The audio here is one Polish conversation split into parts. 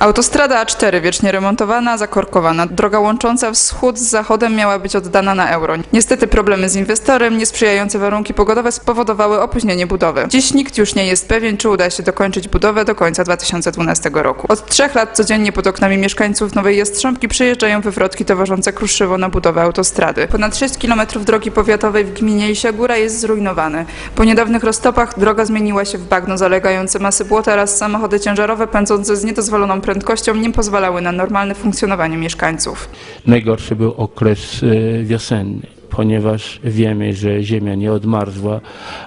Autostrada A4 wiecznie remontowana, zakorkowana. Droga łącząca wschód z zachodem miała być oddana na euro. Niestety problemy z inwestorem, niesprzyjające warunki pogodowe spowodowały opóźnienie budowy. Dziś nikt już nie jest pewien, czy uda się dokończyć budowę do końca 2012 roku. Od trzech lat codziennie pod oknami mieszkańców Nowej Jastrzębki przyjeżdżają wywrotki towarzyszące Kruszywo na budowę autostrady. Ponad 6 km drogi powiatowej w gminie Lisia Góra jest zrujnowane. Po niedawnych roztopach droga zmieniła się w bagno zalegające masy błota oraz samochody ciężarowe pędzące z niedozwoloną prędkością nie pozwalały na normalne funkcjonowanie mieszkańców. Najgorszy był okres e, wiosenny, ponieważ wiemy, że ziemia nie odmarzła,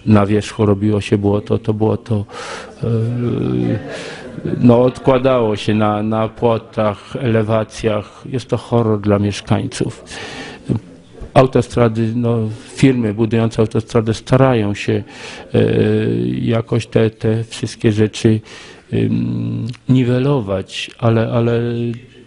na wierzchu robiło się błoto, to błoto e, no, odkładało się na, na płotach, elewacjach. Jest to horror dla mieszkańców. Autostrady, no, firmy budujące autostradę starają się e, jakoś te, te wszystkie rzeczy niwelować, ale, ale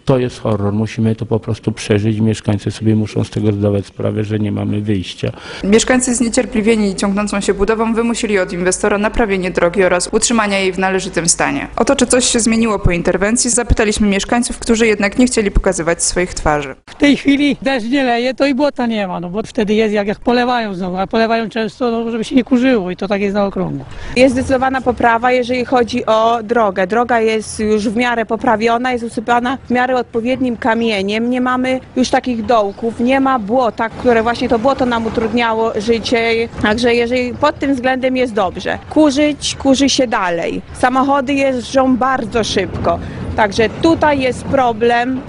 to jest horror. Musimy to po prostu przeżyć. Mieszkańcy sobie muszą z tego zdawać sprawę, że nie mamy wyjścia. Mieszkańcy zniecierpliwieni ciągnącą się budową wymusili od inwestora naprawienie drogi oraz utrzymania jej w należytym stanie. O to, czy coś się zmieniło po interwencji, zapytaliśmy mieszkańców, którzy jednak nie chcieli pokazywać swoich twarzy. W tej chwili deszcz nie leje, to i błota nie ma, no bo wtedy jest jak, jak polewają znowu, a polewają często, no, żeby się nie kurzyło i to tak jest na okrągło. Jest zdecydowana poprawa, jeżeli chodzi o drogę. Droga jest już w miarę poprawiona, jest usypana w miarę odpowiednim kamieniem. Nie mamy już takich dołków, nie ma błota, które właśnie to błoto nam utrudniało życie. Także jeżeli pod tym względem jest dobrze. Kurzyć, kurzy się dalej. Samochody jeżdżą bardzo szybko. Także tutaj jest problem,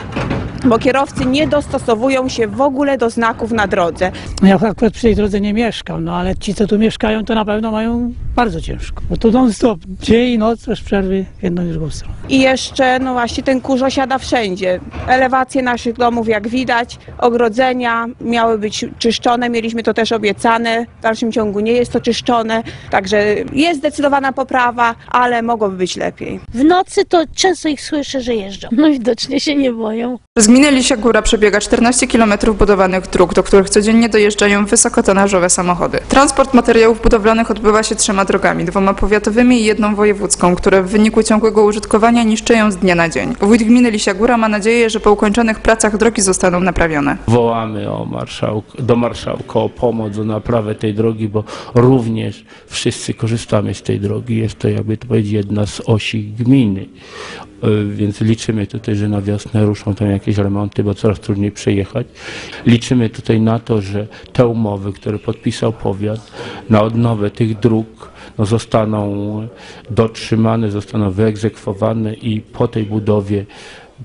bo kierowcy nie dostosowują się w ogóle do znaków na drodze. No Ja akurat przy tej drodze nie mieszkam, no ale ci, co tu mieszkają, to na pewno mają bardzo ciężko. Bo tu non stop, dzień i noc, bez przerwy w jedną i drugą stronę. I jeszcze, no właśnie, ten kurz osiada wszędzie. Elewacje naszych domów, jak widać, ogrodzenia miały być czyszczone, mieliśmy to też obiecane. W dalszym ciągu nie jest to czyszczone, także jest zdecydowana poprawa, ale mogłoby być lepiej. W nocy to często ich słyszę, że jeżdżą. No widocznie się nie boją. Gminy Lisia Góra przebiega 14 km budowanych dróg, do których codziennie dojeżdżają wysokotonażowe samochody. Transport materiałów budowlanych odbywa się trzema drogami, dwoma powiatowymi i jedną wojewódzką, które w wyniku ciągłego użytkowania niszczeją z dnia na dzień. Wójt gminy Lisia Góra ma nadzieję, że po ukończonych pracach drogi zostaną naprawione. Wołamy o marszałk, do marszałka o pomoc, o naprawę tej drogi, bo również wszyscy korzystamy z tej drogi. Jest to, jakby to powiedzieć, jedna z osi gminy. E, Więc liczymy tutaj, że na wiosnę ruszą tam jakieś remonty, bo coraz trudniej przejechać. Liczymy tutaj na to, że te umowy, które podpisał powiat na odnowę tych dróg, no zostaną dotrzymane, zostaną wyegzekwowane i po tej budowie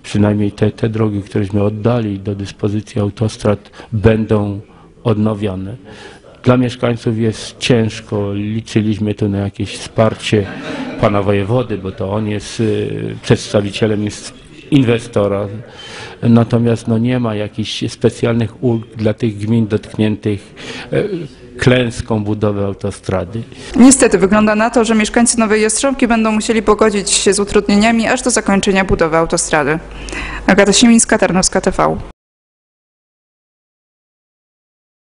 przynajmniej te, te drogi, któreśmy oddali do dyspozycji autostrad, będą odnowione. Dla mieszkańców jest ciężko. Liczyliśmy tu na jakieś wsparcie pana wojewody, bo to on jest y, przedstawicielem inwestora. Natomiast no, nie ma jakichś specjalnych ulg dla tych gmin dotkniętych y, klęską budowy autostrady. Niestety wygląda na to, że mieszkańcy Nowej Jastrzębki będą musieli pogodzić się z utrudnieniami aż do zakończenia budowy autostrady. Agata Simińska, Tarnowska TV.